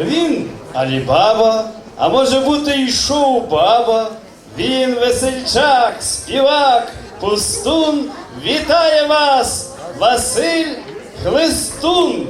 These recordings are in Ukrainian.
Він Алібаба, а може бути і шоу-баба. Він весельчак, співак, пустун. Вітає вас, Василь Хлистун.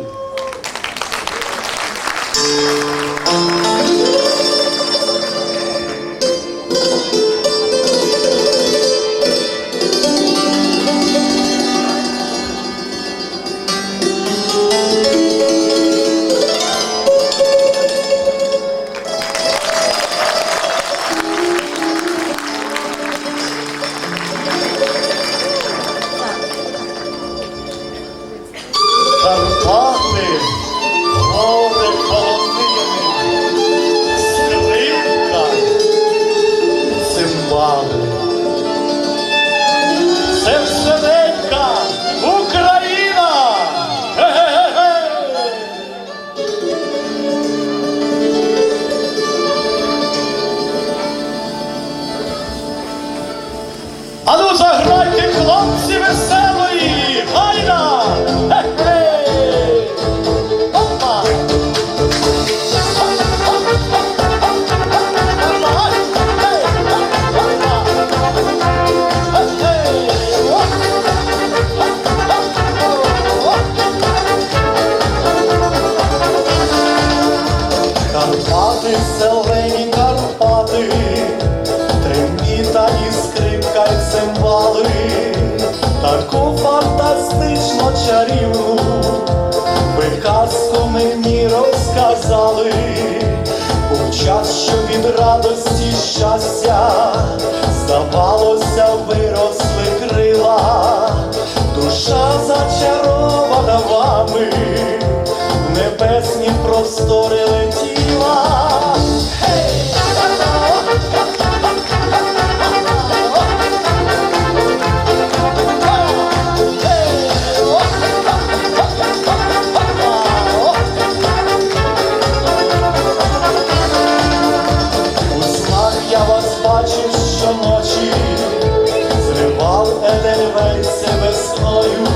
Розказали, у час, що від радості щастя, здавалося, зривав едельвейси весною,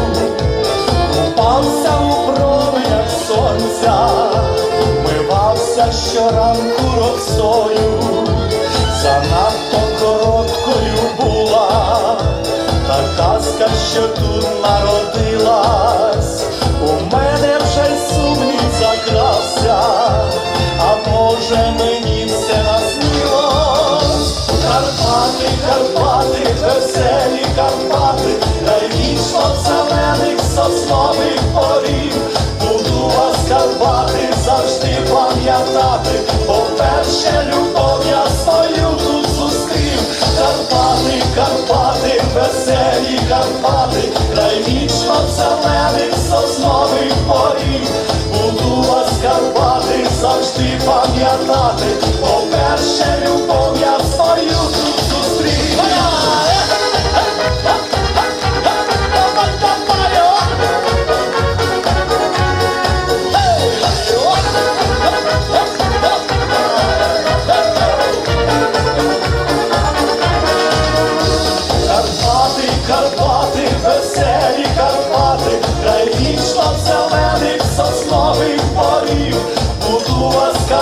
купався у променях сонця, мивався щоранку росою, занадто короткою була та казка, що тут народилась, у мене вже й сумнів закрався, а може мені все наснилось. Карпати, Карпати, веселі Карпати, найвічно зелених соснових порів. Буду вас Карпати завжди пам'ятати, бо перше любов я свою тут зустрів. Карпати, Карпати, веселі Карпати, найвічно зелених соснових порів. Буду вас Карпати завжди пам'ятати,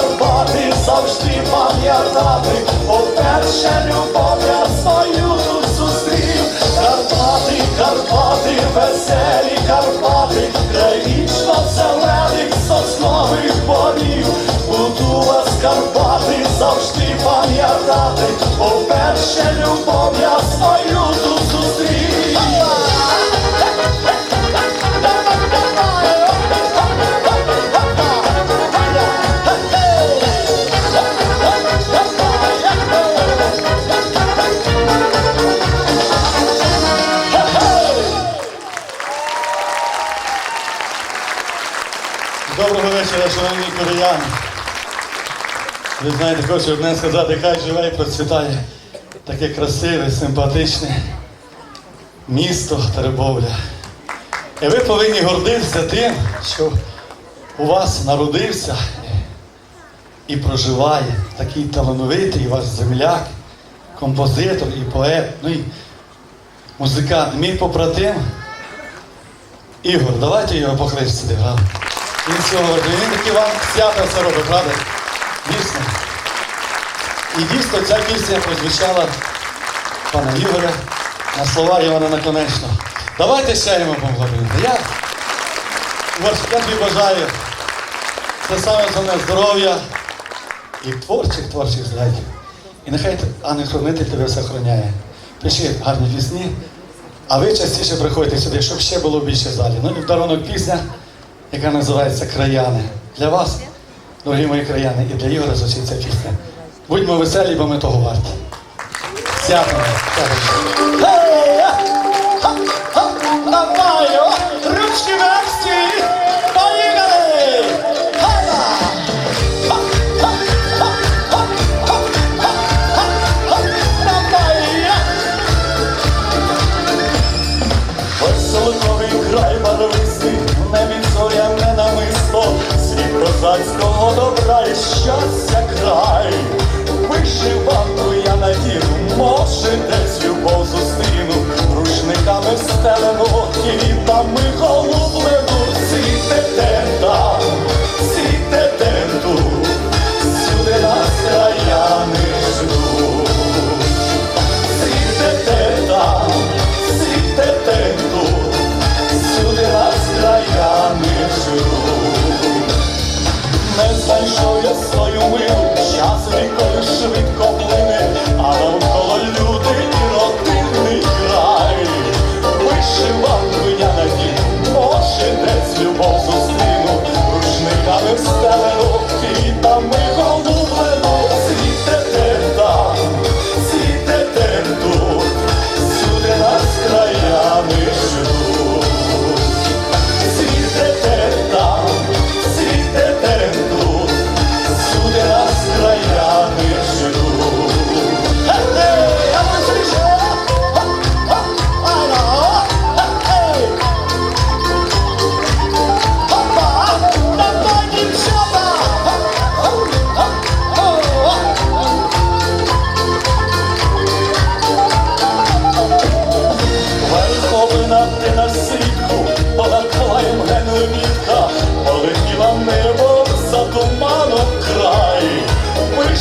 Карпати завжди пам'ятати, бо перше любов я свою тут зустрів. Карпати, Карпати, веселі Карпати, край вічно зелених соснових полів. Буду вас Карпати завжди пам'ятати, бо перше любов я свою тут зустрів. Ви знаєте, хочу одне сказати, хай живе і процвітає таке красиве, симпатичне місто Теребовля. І ви повинні гордитися тим, що у вас народився і проживає такий талановитий ваш земляк, композитор і поет, ну і музикант, мій побратим Ігор, давайте його покличте, грав. Він сьогодні. Він таки вам свято все робить, правда? Дійсно. І дійсно ця пісня прозвучала пана Ігоря на слова Івана Наконечного. Давайте йому поаплодуємо. Я, я тобі бажаю це саме основне здоров'я і творчих, творчих згадів. І нехай ангел-хранитель тебе все охороняє. Пиши гарні пісні, а ви частіше приходьте сюди, щоб ще було більше в залі. Ну і в дарунок пісня, яка називається Краяни. Для вас, дорогі мої краяни, і для Ігоря звучить ця пісня. Будьмо веселі, бо ми того варті. Святимо. стали стелено, ми голубли.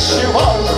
вишивала.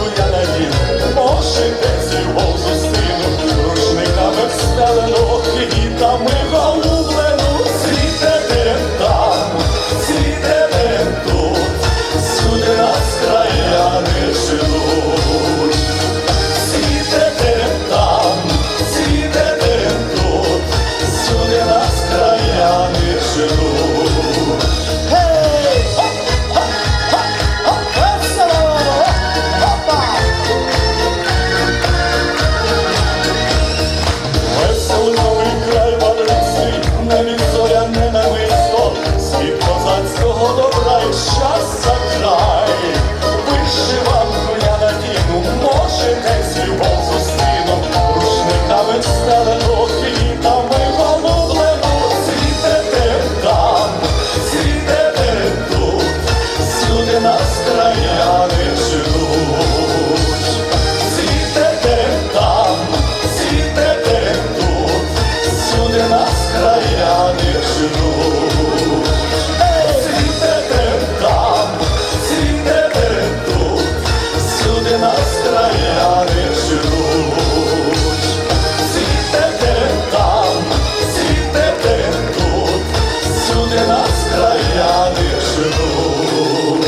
Сюди нас краяни ждуть.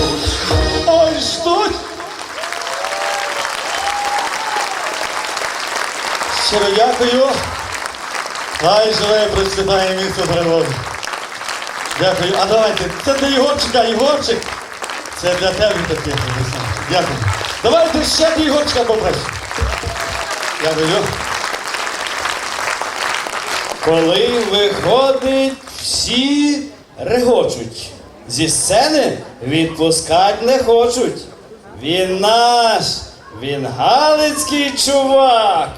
Ой, ждуть! Щиро дякую. Хай живе процвітає місто тривоги. Дякую. А давайте, це для Ігорчика, Ігорчик. Це для тебе таке. Дякую. Давайте ще для Ігорчика попросимо. Дякую. Коли виходить, всі регочуть. Зі сцени відпускать не хочуть. Він наш, він галицький чувак,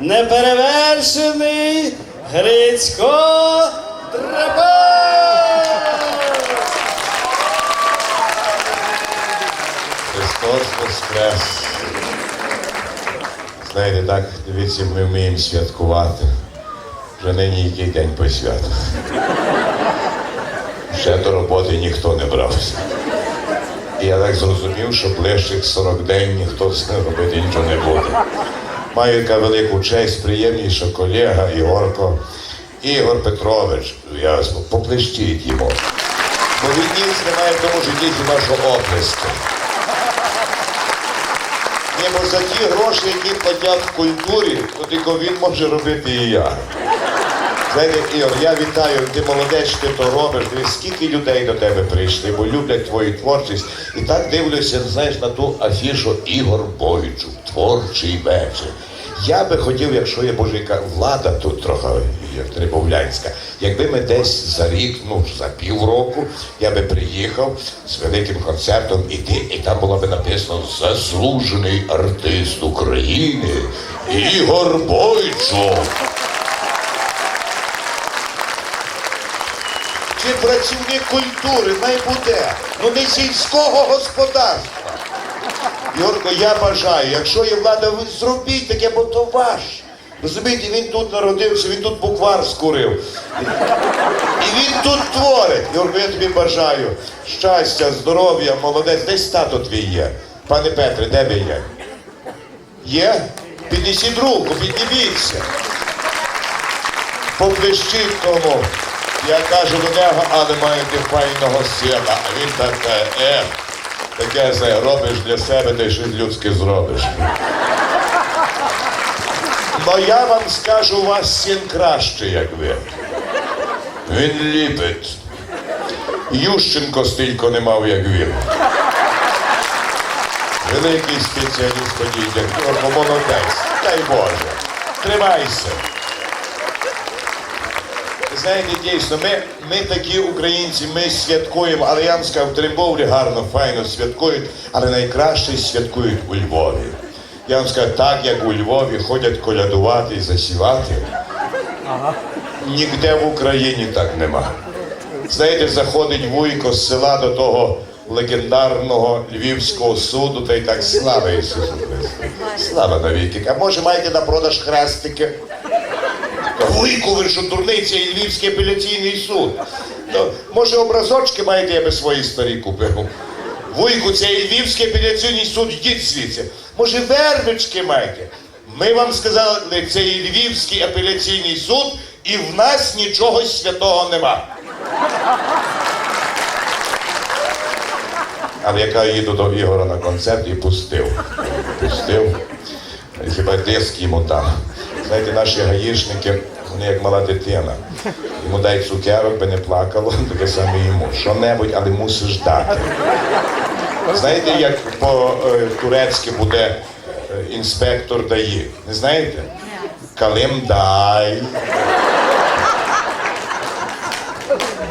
неперевершений Грицько Драбак! Христос Воскрес. Знаєте, так, дивіться, ми вміємо святкувати. Вже нині який день по святах. Ще до роботи ніхто не брався. І я так зрозумів, що ближчих 40 день ніхто з ним робити нічого не буде. Маю яка велику честь, приємніша колега Ігорко. Ігор Петрович, я поплещіть йому. Бо від них немає тому житті хіба що оплески. Ні, бо за ті гроші, які платять в культурі, то тільки він може робити і я. Знаєте, Ігор, я вітаю, ти молодець, ти то робиш. Дивись, скільки людей до тебе прийшли, бо люблять твою творчість. І так дивлюся, знаєш, на ту афішу Ігор Бойчук, творчий вечір. Я би хотів, якщо є боже, яка влада тут трохи як Трибовлянська, якби ми десь за рік, ну за півроку, я би приїхав з великим концертом і ти, і там було би написано заслужений артист України Ігор Бойчук. Працівник культури має бути, ну не сільського господарства. Юрко, я бажаю, якщо є влада, ви зробіть таке, бо то ваш. Розумієте, він тут народився, він тут буквар скурив. І він тут творить. Юрко, я тобі бажаю щастя, здоров'я, молодець. Десь тато твій є. Пане Петре, де ви є? Є? Піднесіть руку, підніміться. Поплещіть тому. Я кажу до нього, але маєте файного сина. А він таке, е, таке знає, робиш для себе, ти щось людське зробиш. Но я вам скажу, у вас син краще, як ви. Він ліпить. Ющенко стільки не мав, як він. Великий спеціаліст по дітях. Йорко, молодець. Дай Боже. Тримайся. Знаєте, дійсно, ми, ми такі українці, ми святкуємо, але я вам сказав, в Тримбовлі гарно, файно святкують, але найкраще святкують у Львові. Я вам скажу, так як у Львові ходять колядувати і засівати, ніде в Україні так нема. Знаєте, заходить вуйко з села до того легендарного львівського суду, та й так слава Ісусу Христу. Слава навіки. А може маєте на продаж хрестики? Вуйку, ви що дурниця і Львівський апеляційний суд. То, може, образочки маєте, я би свої старі купив. Вуйку, це і Львівський апеляційний суд, йдіть звідси. Може, вервички маєте? Ми вам сказали, це і Львівський апеляційний суд, і в нас нічого святого нема. Але яка їду до Ігора на концерт і пустив. Пустив. Хіба диск йому дав. Знаєте, наші гаїшники, вони як мала дитина. Йому дай цукерок, би не плакало, таке саме йому. Що-небудь, але мусиш дати. Знаєте, як по-турецьки буде е, інспектор ДАІ? Не знаєте? Калим дай.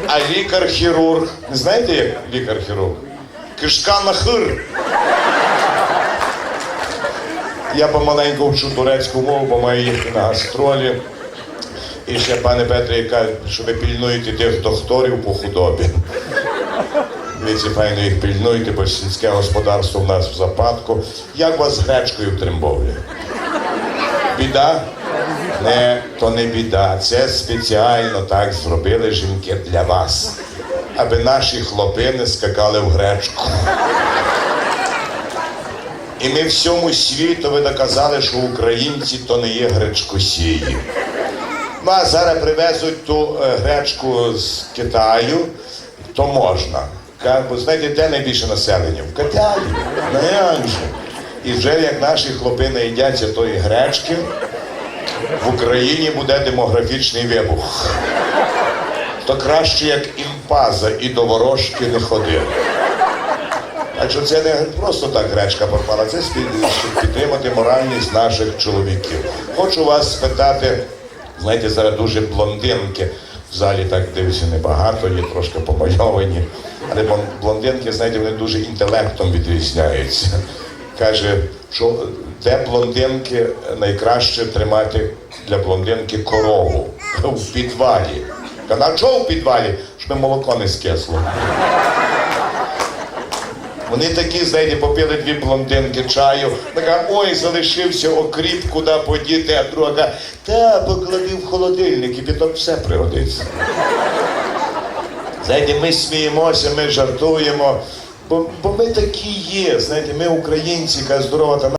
А лікар-хірург. Не знаєте, як лікар-хірург? Кишка на хир. Я помаленьку вчу турецьку мову, бо маю їхати на гастролі. І ще, пане Петре, каже, що ви пільнуєте тих докторів по худобі. Дивіться, файно їх пільнуйте, бо сільське господарство в нас в западку. Як вас з гречкою в Тримбовлі? Біда? Не, то не біда. Це спеціально так зробили жінки для вас. Аби наші хлопи не скакали в гречку. І ми всьому світові доказали, що українці то не є гречкосії. А зараз привезуть ту е, гречку з Китаю, то можна. Бо знаєте, де найбільше населення? В Китаї. Як? І вже як наші хлопи наїдяться тої гречки, в Україні буде демографічний вибух. То краще, як імпаза, і до ворожки не ходив. Так що це не просто так гречка пропала, це щоб підтримати моральність наших чоловіків. Хочу вас спитати, знаєте, зараз дуже блондинки. В залі так дивлюся небагато, є трошки помальовані. Але блон- блондинки, знаєте, вони дуже інтелектом відрізняються. Каже, що де блондинки найкраще тримати для блондинки корову в підвалі. Каже, а чого в підвалі? Щоб молоко не скисло. Вони такі, знаєте, попили дві блондинки чаю. Така, ой, залишився окріп, куди подіти, а друга каже, та поклади в холодильник, і потім все пригодиться. Знаєте, ми сміємося, ми жартуємо, бо, бо ми такі є. Знаєте, ми українці, яка здорова та